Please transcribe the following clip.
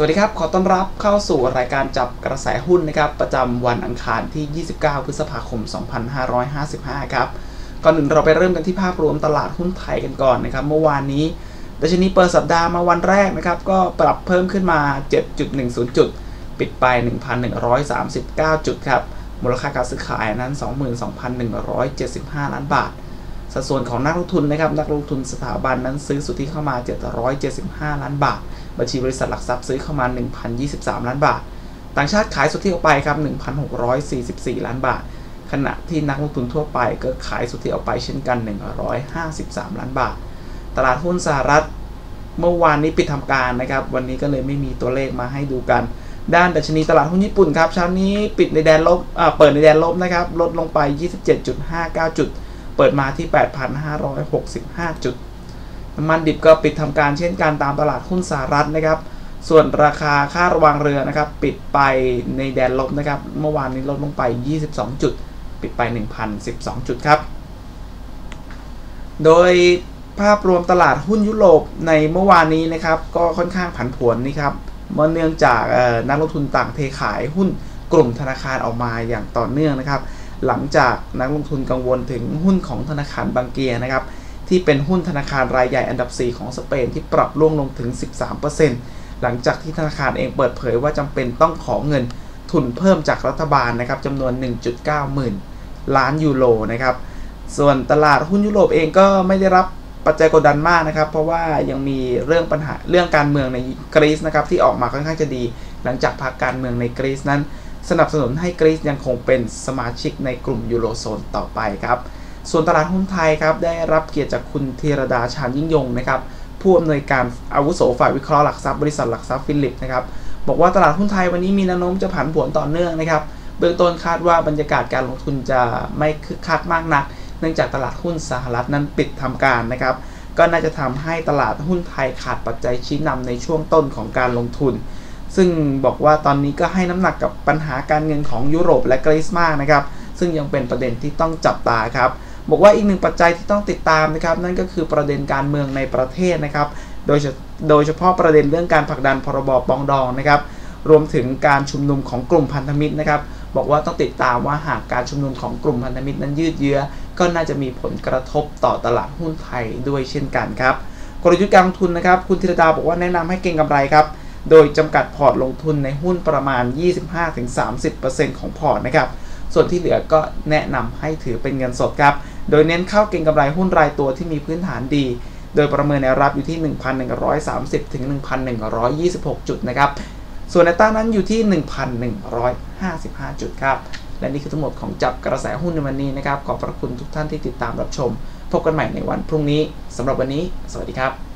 สวัสดีครับ ขอต้อนรับเข้าสู่รายการจับกระแสหุ้นนะครับประจำวันอังคารที่ 29 พฤษภาคม 2555 ครับ ก่อนอื่นเราไปเริ่มกันที่ภาพรวมตลาดหุ้นไทยกันก่อนนะครับ เมื่อวานนี้ดัชนีเปิดสัปดาห์มาวันแรกนะครับ ก็ปรับเพิ่มขึ้นมา 7.10 จุด ปิดไป 1,139 จุดครับ มูลค่าการซื้อขายนั้น 22,175 ล้านบาท สัดส่วนของนักลงทุนนะครับนักลงทุนสถาบันนั้นซื้อสุทธิเข้ามา 775 ล้านบาท บัญชีบริษัทหลักทรัพย์ซื้อเข้ามา 1,023 ล้านบาท ต่างชาติขายสุทธิออกไปครับ 1,644 ล้านบาท ขณะที่นักลงทุนทั่วไปก็ขายสุทธิออกไปเช่นกัน 153 ล้านบาท ตลาดหุ้นสหรัฐเมื่อวานนี้ปิดทำการนะครับ วันนี้ก็เลยไม่มีตัวเลขมาให้ดูกัน ด้านดัชนีตลาดหุ้นญี่ปุ่นครับ เช้านี้ปิดในแดนลบเปิดในแดนลบนะครับ ลดลงไป 27.59 จุด เปิดมาที่ 8,565 จุด น้ำมันดิบก็ปิดทำการเช่นกันตามตลาดหุ้นสหรัฐนะครับ ส่วนราคาค่าระวางเรือนะครับ ปิดไปในแดนลบนะครับ เมื่อวานนี้ลดลงไป 22 จุด ปิดไป 1,012 จุดครับ โดยภาพรวมตลาดหุ้นยุโรปในเมื่อวานนี้นะครับ ก็ค่อนข้างผันผวนนี่ครับเมื่อเนื่องจากนักลงทุนต่างเทขายหุ้นกลุ่มธนาคารออกมาอย่างต่อเนื่องนะครับ หลังจากนักลงทุนกังวลถึงหุ้นของธนาคารบางเกียนะครับ ที่เป็นหุ้นธนาคารรายใหญ่อันดับ 4 ของสเปนที่ปรับร่วงลงถึง 13%หลังจากที่ธนาคารเองเปิดเผยว่าจำเป็นต้องขอเงินทุนเพิ่มจากรัฐบาลนะครับจำนวน 1.9 หมื่นล้านยูโรนะครับ ส่วนตลาดหุ้นยุโรปเองก็ไม่ได้รับปัจจัยกดดันมากนะครับ เพราะว่ายังมีเรื่องปัญหาเรื่องการเมืองในกรีซนะครับที่ออกมาค่อนข้างจะดี หลังจากพรรคการเมืองในกรีซนั้น สนับสนุนให้กรีซยังคงเป็นสมาชิกในกลุ่มยูโรโซนต่อไปครับ ส่วนตลาดหุ้นไทยครับได้รับเกียรติจากคุณธีรดาชาญยิ่งยงนะครับผู้อำนวยการอาวุโสฝ่ายวิเคราะห์หลักทรัพย์บริษัทหลักทรัพย์ฟิลิปนะครับบอกว่าตลาดหุ้นไทยวันนี้มีแนวโน้มจะผันผวนต่อเนื่องนะครับ เบื้องต้นคาดว่าบรรยากาศการลงทุนจะไม่คึกคักมากนัก เนื่องจากตลาดหุ้นสหรัฐนั้นปิดทำการนะครับ ก็น่าจะทำให้ตลาดหุ้นไทยขาดปัจจัยชี้นำในช่วงต้นของการลงทุน ซึ่งบอกว่าตอนนี้ก็ให้น้ำหนักกับปัญหาการเงินของยุโรปและกรีซมากนะครับ ซึ่งยังเป็นประเด็นที่ต้องจับตาครับบอกว่าอีกหนึ่งปัจจัยที่ต้องติดตามนะครับ นั่นก็คือประเด็นการเมืองในประเทศนะครับ โดยโดยเฉพาะประเด็นเรื่องการผลักดันพรบปองดองนะครับ รวมถึงการชุมนุมของกลุ่มพันธมิตรนะครับ บอกว่าต้องติดตามว่าหากการชุมนุมของกลุ่มพันธมิตรนั้นยืดเยื้อ ก็น่าจะมีผลกระทบต่อตลาดหุ้นไทยด้วยเช่นกันครับกลยุทธ์การลงทุนนะครับ คุณธีรดาบอกว่าแนะนำให้เก็งกำไรครับ โดยจำกัดพอร์ตลงทุนในหุ้นประมาณ 25-30%ของพอร์ตนะครับส่วนที่เหลือก็แนะนำให้ถือเป็นเงินสดครับ โดยเน้นเข้าเก็งกำไรหุ้นรายตัวที่มีพื้นฐานดี โดยประเมินแนวรับอยู่ที่ 1,130 ถึง 1,126 จุดนะครับ ส่วนในต้านนั้นอยู่ที่ 1,155 จุดครับ และนี่คือทั้งหมดของจับกระแสหุ้นในวันนี้นะครับ ขอบพระคุณทุกท่านที่ติดตามรับชม พบกันใหม่ในวันพรุ่งนี้สำหรับวันนี้ สวัสดีครับ